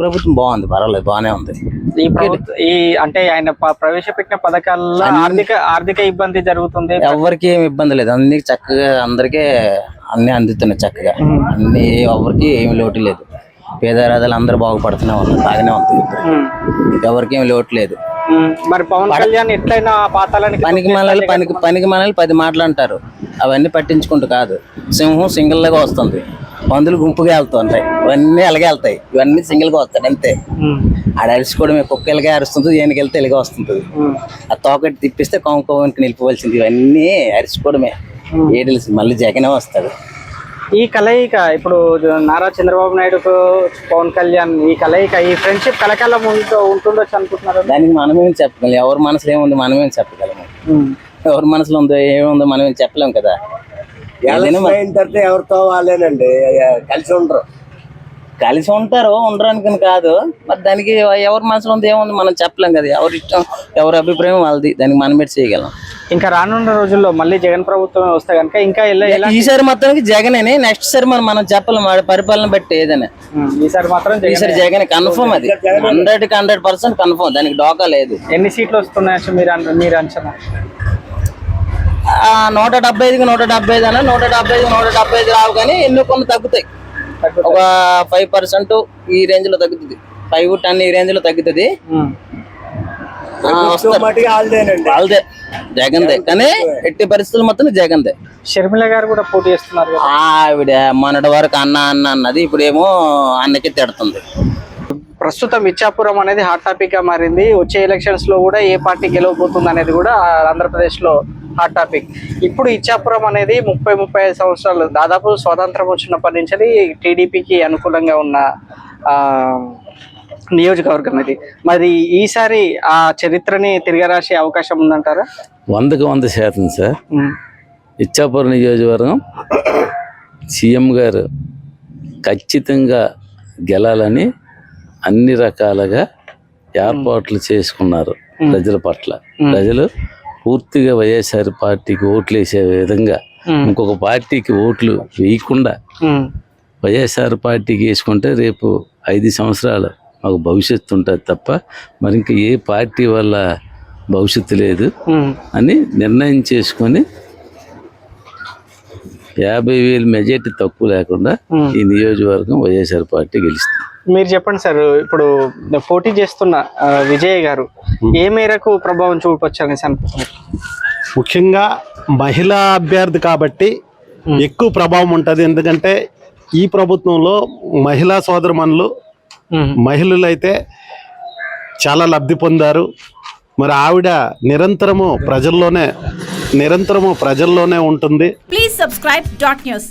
ప్రభుత్వం బాగుంది పర్వాలేదు బాగానే ఉంది. ఈ ప్రభుత్వ ఈ అంటే ఆయన ప- ప్రవేశపెట్టిన పథకాల్లో ఆర్థిక ఆర్థిక ఇబ్బంది జరుగుతుంది. ఎవరికి ఏమి ఇబ్బంది లేదు. అన్ని చక్కగా అందరికీ అన్ని అందుతున్నాయి చక్కగా. అన్ని ఎవరికి ఏమి లోటు లేదు. పేదరాదాలు అందరూ బాగుపడుతూనే ఉన్నారు బాగానే ఉంది. ఉమ్. ఎవరికి ఏమి లోటు లేదు. ఉమ్. మరి పవన్ కళ్యాణ్ ఎట్లయినా ఆ పాతాలని పనికి మనల్ని పనికి పనికి మనల్ని పది మాటలు అంటారు. అవన్నీ పట్టించుకుంటూ కాదు. సింహం సింగిల్ లాగా వస్తుంది. పందులు గుంపుగా వెళ్తుంటాయి. ఇవన్నీ అలాగే వెళ్తాయి. ఇవన్నీ సింగిల్గా వస్తాయి అంతే. ఆడ అరుచుకోవడమే కుక్క ఎలాగే అరుస్తుంది దేనికి వెళ్తే ఇలాగే వస్తుంది ఆ తోకటి తిప్పిస్తే కోమకోవనికి నిలిపివలసింది. ఇవన్నీ అరుచుకోవడమే. ఏ తెలుసు మళ్ళీ జగనే వస్తాడు. ఈ కలయిక ఇప్పుడు నారా చంద్రబాబు నాయుడుకు పవన్ కళ్యాణ్ ఈ కలయిక ఈ ఫ్రెండ్షిప్ కలకాలం ఉంటూ ఉంటుండొచ్చు అనుకుంటున్నారు దానికి మనమేం చెప్పగలం. ఎవరి మనసులో ఏముంది మనమేం చెప్పగలము ఎవరి మనసులో ఉందో ఏముందో మనమేం చెప్పలేం కదా. అయిన తర్వాత ఎవరితో వాళ్ళేనండి? కలిసి ఉండరు. కలిసి ఉంటారు ఉండడానికి కాదు. మరి దానికి ఎవరి మనసులో ఉంది ఏముంది? మనం చెప్పలేం కదా. ఎవరి ఇష్టం ఎవరి అభిప్రాయం వాళ్ళది. దానికి మనం పెట్టి చేయగలం? ఇంకా రానున్న రోజుల్లో మళ్ళీ జగన్ ప్రభుత్వం వస్తే కనుక ఇంకా ఈసారి జగనే నెక్స్ట్ సారి మనం మనం చెప్పలేం. వాడి పరిపాలన బట్టి ఏదైనా. ఈసారి మాత్రం జగన్ ఈసారి జగన్. కన్ఫర్మ్ అది. హండ్రెడ్కి హండ్రెడ్ పర్సెంట్ కన్ఫర్మ్ దానికి డోకా లేదు. ఎన్ని సీట్లు వస్తున్నాయో మీరు అన్- మీరు అంచనా? నూట డెబ్బై ఐదుకి నూట డెబ్బై ఐదు అన్న నూట డెబ్బై ఐదు నూట డెబ్బై ఐదు రావు కానీ ఎన్నో కొన్ని తగ్గుతాయి. ఒక ఫైవ్ పర్సెంట్ ఈ రేంజ్లో తగ్గుతుంది. ఫైవ్ టెన్ ఈ రేంజ్లో తగ్గుతుంది వాళ్ళదే జగన్దే కానీ ఎట్టి పరిస్థితులు మొత్తం జగన్దే షర్మిల గారు కూడా పోటీ చేస్తున్నారు ఆవిడ మొన్నటి వరకు అన్న అన్న అన్నది ఇప్పుడేమో అన్నకి తిడుతుంది. ప్రస్తుతం ఇచ్చాపురం అనేది హాట్ టాపిక్గా మారింది. వచ్చే ఎలక్షన్స్లో కూడా ఏ పార్టీ గెలవబోతుంది అనేది కూడా ఆంధ్రప్రదేశ్లో హాట్ టాపిక్ ఇప్పుడు ఇచ్చాపురం అనేది ముప్పై ముప్పై ఐదు సంవత్సరాలు దాదాపు స్వాతంత్రం వచ్చినప్పటి నుంచి టీడీపీకి అనుకూలంగా ఉన్న నియోజకవర్గం ఇది. మరి ఈసారి ఆ చరిత్రని తిరగరాసే అవకాశం ఉందంటారా? వందకు వంద శాతం సార్. ఇచ్చాపురం నియోజకవర్గం సీఎం గారు ఖచ్చితంగా గెలాలని అన్ని రకాలుగా ఏర్పాట్లు చేసుకున్నారు ప్రజల పట్ల. ప్రజలు పూర్తిగా వైఎస్ఆర్ పార్టీకి ఓట్లు వేసే విధంగా ఇంకొక పార్టీకి ఓట్లు వేయకుండా వైఎస్ఆర్ పార్టీకి వేసుకుంటే రేపు ఐదు సంవత్సరాలు మాకు భవిష్యత్తు ఉంటుంది తప్ప మరి ఇంకా ఏ పార్టీ వల్ల భవిష్యత్తు లేదు. అని నిర్ణయం చేసుకొని యాభై వేలు మెజార్టీ తక్కువ లేకుండా. ఈ నియోజకవర్గం వైఎస్ఆర్ పార్టీ గెలుస్తుంది మీరు చెప్పండి సార్ ఇప్పుడు పోటీ చేస్తున్న విజయ్ గారు ఏ మేరకు ప్రభావం చూపొచ్చు అనేసి అనుకుంటున్నారు ముఖ్యంగా మహిళా అభ్యర్థి కాబట్టి ఎక్కువ ప్రభావం ఉంటుంది. ఎందుకంటే ఈ ప్రభుత్వంలో మహిళా సోదరమణులు ఉమ్, మహిళలు అయితే చాలా లబ్ధి పొందారు. మరి ఆవిడ నిరంతరము ప్రజల్లోనే నిరంతరము ప్రజల్లోనే ఉంటుంది. Please subscribe dot news.